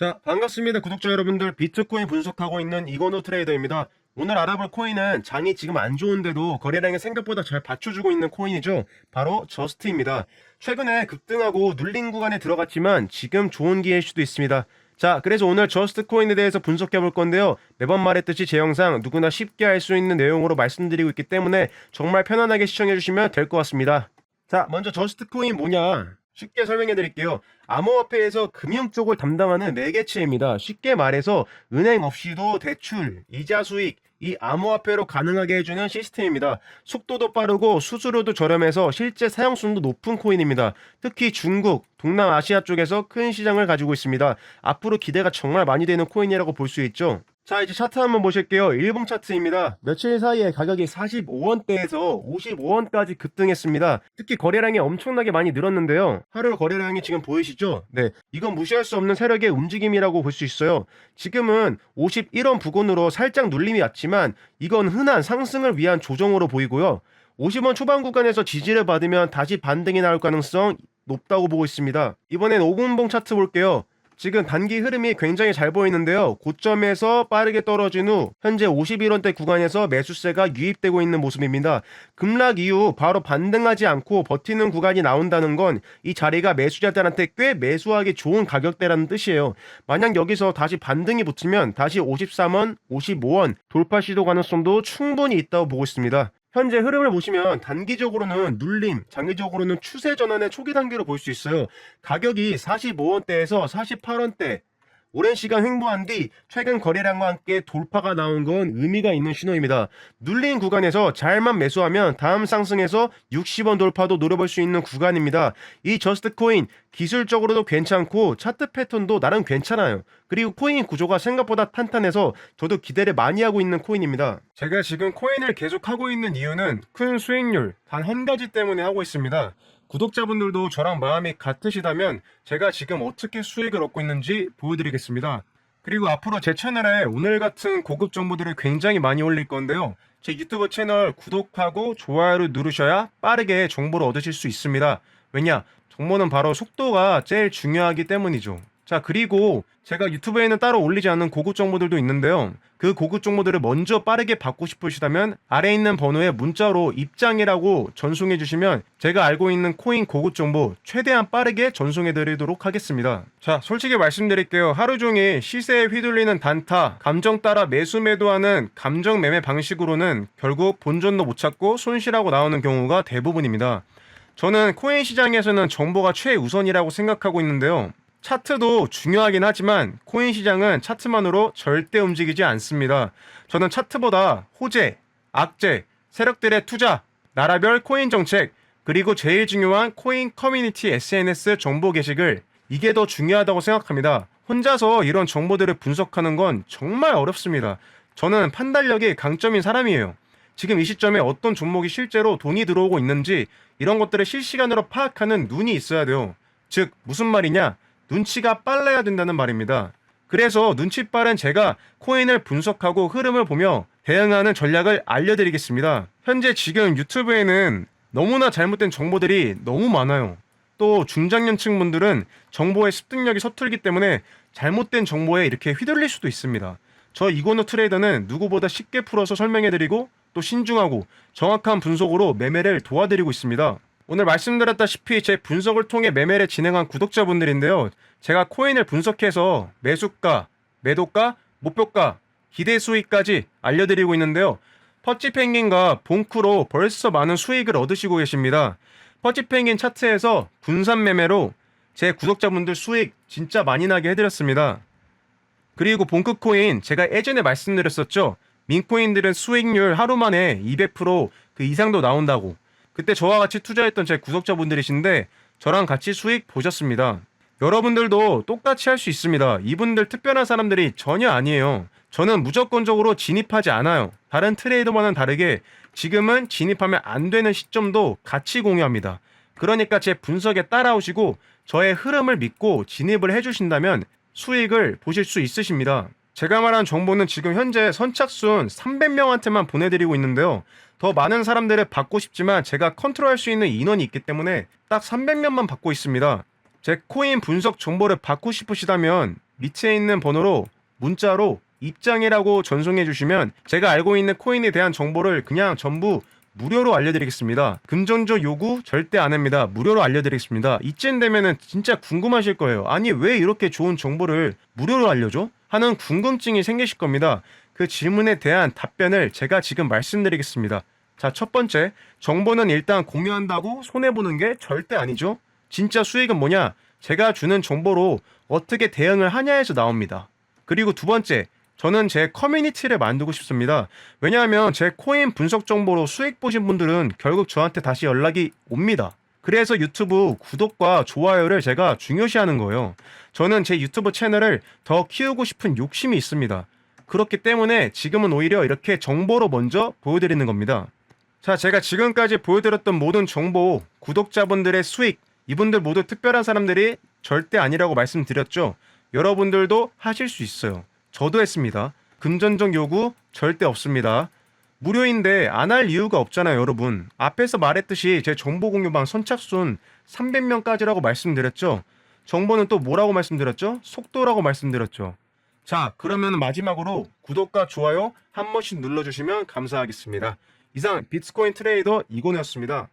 자, 반갑습니다. 구독자 여러분들. 비트코인 분석하고 있는 이건호 트레이더입니다. 오늘 알아볼 코인은 장이 지금 안 좋은데도 거래량이 생각보다 잘 받쳐주고 있는 코인이죠. 바로 저스트입니다. 최근에 급등하고 눌린 구간에 들어갔지만 지금 좋은 기회일 수도 있습니다. 자, 그래서 오늘 저스트 코인에 대해서 분석해 볼 건데요. 매번 말했듯이 제 영상 누구나 쉽게 알 수 있는 내용으로 말씀드리고 있기 때문에 정말 편안하게 시청해 주시면 될 것 같습니다. 자, 먼저 저스트 코인 뭐냐? 쉽게 설명해 드릴게요. 암호화폐에서 금융 쪽을 담당하는 매개체입니다. 쉽게 말해서 은행 없이도 대출, 이자 수익, 이 암호화폐로 가능하게 해주는 시스템입니다. 속도도 빠르고 수수료도 저렴해서 실제 사용성도 높은 코인입니다. 특히 중국, 동남아시아 쪽에서 큰 시장을 가지고 있습니다. 앞으로 기대가 정말 많이 되는 코인이라고 볼 수 있죠. 자 이제 차트 한번 보실게요. 일봉 차트입니다. 며칠 사이에 가격이 45원대에서 55원까지 급등했습니다. 특히 거래량이 엄청나게 많이 늘었는데요. 하루 거래량이 지금 보이시죠? 네, 이건 무시할 수 없는 세력의 움직임이라고 볼 수 있어요. 지금은 51원 부근으로 살짝 눌림이 왔지만 이건 흔한 상승을 위한 조정으로 보이고요. 50원 초반 구간에서 지지를 받으면 다시 반등이 나올 가능성 높다고 보고 있습니다. 이번엔 5분봉 차트 볼게요. 지금 단기 흐름이 굉장히 잘 보이는데요. 고점에서 빠르게 떨어진 후 현재 51원대 구간에서 매수세가 유입되고 있는 모습입니다. 급락 이후 바로 반등하지 않고 버티는 구간이 나온다는 건 이 자리가 매수자들한테 꽤 매수하기 좋은 가격대라는 뜻이에요. 만약 여기서 다시 반등이 붙으면 다시 53원, 55원 돌파 시도 가능성도 충분히 있다고 보고 있습니다. 현재 흐름을 보시면 단기적으로는 눌림, 장기적으로는 추세 전환의 초기 단계로 볼 수 있어요. 가격이 45원대에서 48원대 오랜 시간 횡보한 뒤 최근 거래량과 함께 돌파가 나온 건 의미가 있는 신호입니다. 눌린 구간에서 잘만 매수하면 다음 상승에서 60원 돌파도 노려볼 수 있는 구간입니다. 이 저스트 코인 기술적으로도 괜찮고 차트 패턴도 나름 괜찮아요. 그리고 코인 구조가 생각보다 탄탄해서 저도 기대를 많이 하고 있는 코인입니다. 제가 지금 코인을 계속 하고 있는 이유는 큰 수익률 단 한 가지 때문에 하고 있습니다. 구독자분들도 저랑 마음이 같으시다면 제가 지금 어떻게 수익을 얻고 있는지 보여드리겠습니다. 그리고 앞으로 제 채널에 오늘 같은 고급 정보들을 굉장히 많이 올릴 건데요. 제 유튜브 채널 구독하고 좋아요를 누르셔야 빠르게 정보를 얻으실 수 있습니다. 왜냐? 정보는 바로 속도가 제일 중요하기 때문이죠. 자, 그리고 제가 유튜브에는 따로 올리지 않는 고급 정보들도 있는데요. 그 고급 정보들을 먼저 빠르게 받고 싶으시다면 아래 있는 번호에 문자로 입장이라고 전송해 주시면 제가 알고 있는 코인 고급 정보 최대한 빠르게 전송해 드리도록 하겠습니다. 자, 솔직히 말씀드릴게요. 하루 종일 시세에 휘둘리는 단타, 감정 따라 매수 매도하는 감정 매매 방식으로는 결국 본전도 못 찾고 손실하고 나오는 경우가 대부분입니다. 저는 코인 시장에서는 정보가 최우선이라고 생각하고 있는데요. 차트도 중요하긴 하지만 코인 시장은 차트만으로 절대 움직이지 않습니다. 저는 차트보다 호재, 악재, 세력들의 투자, 나라별 코인 정책, 그리고 제일 중요한 코인 커뮤니티 SNS 정보 게시글 이게 더 중요하다고 생각합니다. 혼자서 이런 정보들을 분석하는 건 정말 어렵습니다. 저는 판단력이 강점인 사람이에요. 지금 이 시점에 어떤 종목이 실제로 돈이 들어오고 있는지 이런 것들을 실시간으로 파악하는 눈이 있어야 돼요. 즉 무슨 말이냐? 눈치가 빨라야 된다는 말입니다. 그래서 눈치 빠른 제가 코인을 분석하고 흐름을 보며 대응하는 전략을 알려드리겠습니다. 현재 지금 유튜브에는 너무나 잘못된 정보들이 너무 많아요. 또 중장년층 분들은 정보의 습득력이 서툴기 때문에 잘못된 정보에 이렇게 휘둘릴 수도 있습니다. 저 이고노 트레이더는 누구보다 쉽게 풀어서 설명해드리고 또 신중하고 정확한 분석으로 매매를 도와드리고 있습니다. 오늘 말씀드렸다시피 제 분석을 통해 매매를 진행한 구독자분들인데요. 제가 코인을 분석해서 매수가, 매도가, 목표가, 기대 수익까지 알려드리고 있는데요. 퍼치 펭귄과 봉크로 벌써 많은 수익을 얻으시고 계십니다. 퍼치 펭귄 차트에서 분산 매매로 제 구독자분들 수익 진짜 많이 나게 해드렸습니다. 그리고 봉크 코인 제가 예전에 말씀드렸었죠. 민코인들은 수익률 하루 만에 200%그 이상도 나온다고. 그때 저와 같이 투자했던 제 구독자분들이신데 저랑 같이 수익 보셨습니다. 여러분들도 똑같이 할 수 있습니다. 이분들 특별한 사람들이 전혀 아니에요. 저는 무조건적으로 진입하지 않아요. 다른 트레이더와는 다르게 지금은 진입하면 안 되는 시점도 같이 공유합니다. 그러니까 제 분석에 따라오시고 저의 흐름을 믿고 진입을 해주신다면 수익을 보실 수 있으십니다. 제가 말한 정보는 지금 현재 선착순 300명한테만 보내드리고 있는데요. 더 많은 사람들을 받고 싶지만 제가 컨트롤할 수 있는 인원이 있기 때문에 딱 300명만 받고 있습니다. 제 코인 분석 정보를 받고 싶으시다면 밑에 있는 번호로 문자로 입장이라고 전송해 주시면 제가 알고 있는 코인에 대한 정보를 그냥 전부 무료로 알려드리겠습니다. 금전적 요구 절대 안 합니다. 무료로 알려드리겠습니다. 이쯤 되면은 진짜 궁금하실 거예요. 아니 왜 이렇게 좋은 정보를 무료로 알려줘? 하는 궁금증이 생기실 겁니다. 그 질문에 대한 답변을 제가 지금 말씀드리겠습니다. 자, 첫 번째, 정보는 일단 공유한다고 손해보는 게 절대 아니죠. 진짜 수익은 뭐냐? 제가 주는 정보로 어떻게 대응을 하냐에서 나옵니다. 그리고 두 번째, 저는 제 커뮤니티를 만들고 싶습니다. 왜냐하면 제 코인 분석 정보로 수익 보신 분들은 결국 저한테 다시 연락이 옵니다. 그래서 유튜브 구독과 좋아요를 제가 중요시하는 거예요. 저는 제 유튜브 채널을 더 키우고 싶은 욕심이 있습니다. 그렇기 때문에 지금은 오히려 이렇게 정보로 먼저 보여드리는 겁니다. 자, 제가 지금까지 보여드렸던 모든 정보, 구독자분들의 수익, 이분들 모두 특별한 사람들이 절대 아니라고 말씀드렸죠. 여러분들도 하실 수 있어요. 저도 했습니다. 금전적 요구 절대 없습니다. 무료인데 안 할 이유가 없잖아요, 여러분. 앞에서 말했듯이 제 정보 공유방 선착순 300명까지라고 말씀드렸죠. 정보는 또 뭐라고 말씀드렸죠? 속도라고 말씀드렸죠. 자, 그러면 마지막으로 구독과 좋아요 한 번씩 눌러주시면 감사하겠습니다. 이상 비트코인 트레이더 이곤이었습니다.